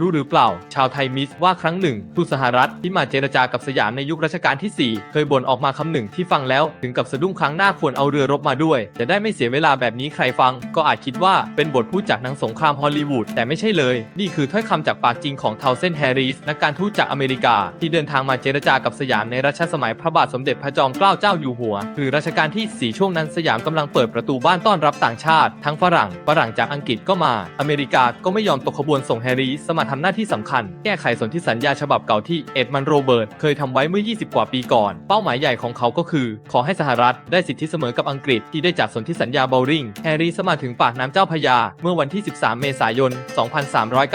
รู้หรือเปล่า ชาวไทยมิสว่าครั้งหนึ่งทูตสหรัฐที่มาเจรจากับสยามในยุครัชกาลที่ 4 เคยบ่นออกมาคำหนึ่งที่ฟังแล้ว ถึงกับสะดุ้งครั้งหน้าควรเอาเรือรบมาด้วย จะได้ไม่เสียเวลาแบบนี้ใครฟัง ก็อาจคิดว่าเป็นบทพูดจากหนังสงครามฮอลลีวูดแต่ไม่ใช่เลย นี่คือถ้อยคำจากปากจริงของเทาเซนแฮร์ริสนักการทูตจากอเมริกา ที่เดินทางมาเจรจากับสยามในรัชสมัยพระบาทสมเด็จพระจอมเกล้าเจ้าอยู่หัวหรือรัชกาลที่4ช่วงนั้นสยามกำลังเปิดประตูบ้านต้อนรับต่างชาติ ทั้งฝรั่งฝรั่งจากอังกฤษก็มา อเมริกาก็ไม่ยอมตกขบวนส่งแฮร์ริสมาทำหน้าที่สำคัญ แก้ไขสนธิสัญญาฉบับเก่าที่เอ็ดมันโรเบิร์ตเคยทำไว้เมื่อ 20 กว่าปีก่อน เป้าหมายใหญ่ของเขาก็คือ ขอให้สหรัฐได้สิทธิเสมอกับอังกฤษที่ได้จากสนธิสัญญาเบลริงแฮร์ริสมาถึงปากน้ำเจ้าพยา เมื่อวันที่ 13 เมษายน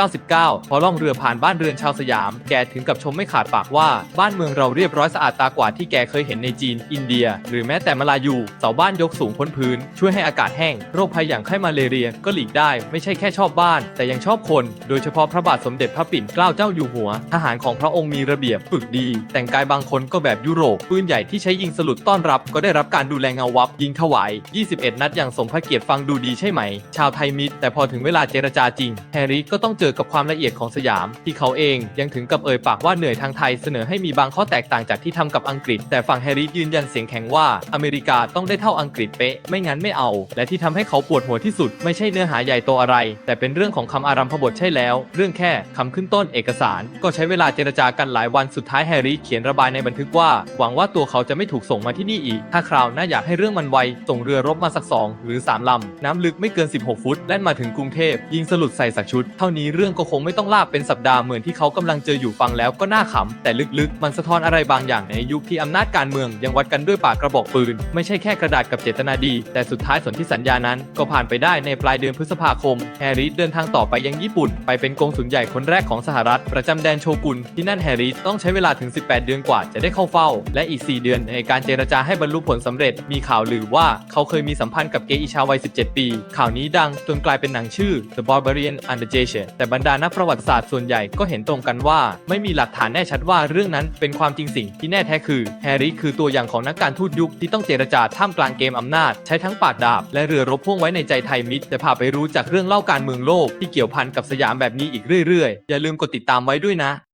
2399 พอล่องเรือผ่านบ้านเรือนชาวสยาม แกถึงกับชมไม่ขาดปากว่าบ้านเมืองเราเรียบร้อยสะอาดตากว่าที่แกเคยเห็นในจีน อินเดีย หรือแม้แต่มาลายูเสาบ้านยกสูงพ้นพื้น ช่วยให้อากาศแห้ง โรคภัยอย่างไข้มาเลเรียก็หลีกได้ ไม่ใช่แค่ชอบบ้าน แต่ยังชอบคน โดยเฉพาะพระบาทสมเด็จพระปิ่นเกล้าเจ้าอยู่หัว ทหารของพระองค์มีระเบียบฝึกดี แต่งกายบางคนก็แบบยุโรป ปืนใหญ่ที่ใช้ยิงสลุดต้อนรับ ก็ได้รับการดูแลเงาวับ ยิงถวาย 21 นัดอย่างสมพระเกียรติฟังดูดีใช่ไหม ชาวไทยมิตรแต่พอถึงเวลาเจรจาจริง แฮร์รี่ก็ต้องเจอกับความละเอียดของสยาม ที่เขาเองยังถึงกับเอ่ยปากว่าเหนื่อยทางไทยเสนอให้มีบางข้อแตกต่างจากที่ทำกับอังกฤษ แต่ฝั่งแฮร์รี่ยืนยันเสียงแข็งว่าอเมริกาต้องได้เท่าอังกฤษเป๊ะไม่งั้นไม่เอา และที่ทำให้เขาปวดหัวที่สุด ไม่ใช่เนื้อหาใหญ่โตอะไร แต่เป็นเรื่องของคำอารัมพบทใช่แล้ว เรื่องแค่คำขึ้นต้นเอกสาร ก็ใช้เวลาเจรจากันหลายวันสุดท้ายแฮร์รี่เขียนระบายในบันทึกว่า หวังว่าตัวเขาจะไม่ถูกส่งมาที่นี่อีก ถ้าคราวหน้าอยากให้เรื่องมันไว ส่งเรือรบมาสักสองหรือ3ลำ น้ำลึกไม่เกิน 16 ฟุต แล่นมาถึงกรุงเทพ ยิงสลุดใส่สักชุด เท่านี้เรื่องก็คงไม่ต้องลากเป็นสัปดาห์เหมือนที่เขากำลังเจออยู่ฟังแล้วก็น่าขำแต่ลึกๆ มันสะท้อนอะไรบางอย่างในยุคที่อำนาจการเมืองยังวัดกันด้วยปากกระบอกปืน ไม่ใช่แค่กระดาษกับเจตนาดี แต่สุดท้ายสนธิสัญญานั้น ก็ผ่านไปได้ในปลายเดือนพฤษภาคมแฮร์ริสเดินทางต่อไปยังญี่ปุ่น ไปเป็นกงสุลใหญ่คนแรกของสหรัฐประจำแดนโชกุนที่นั่นแฮร์ริสต้องใช้เวลาถึง 18 เดือนกว่าจะได้เข้าเฝ้า และอีก 4 เดือนในการเจรจาให้บรรลุผลสำเร็จ มีข่าวลือว่าเขาเคยมีสัมพันธ์กับเกย์อีชาวัย 17 ปี ข่าวนี้ดังจนกลายเป็นหนังชื่อ The Barbarian Underjager แต่บรรดานักประวัติศาสตร์ส่วนใหญ่ก็เห็นตรงกันว่า ไม่มีหลักฐานแน่ชัดว่าเรื่องนั้นเป็นความจริงสิ่งที่แน่แท้คือแฮร์รี่คือตัวอย่างของนักการทูตยุคที่ต้องเจรจาท่ามกลางเกมอำนาจ ใช้ทั้งปากดาบ และเรือรบพ่วงไว้ในใจไทยมิตรแต่พาไปรู้จากเรื่องเล่าการเมืองโลกที่เกี่ยวพันกับสยามแบบนี้อีกเรื่อยๆ อย่าลืมกดติดตามไว้ด้วยนะ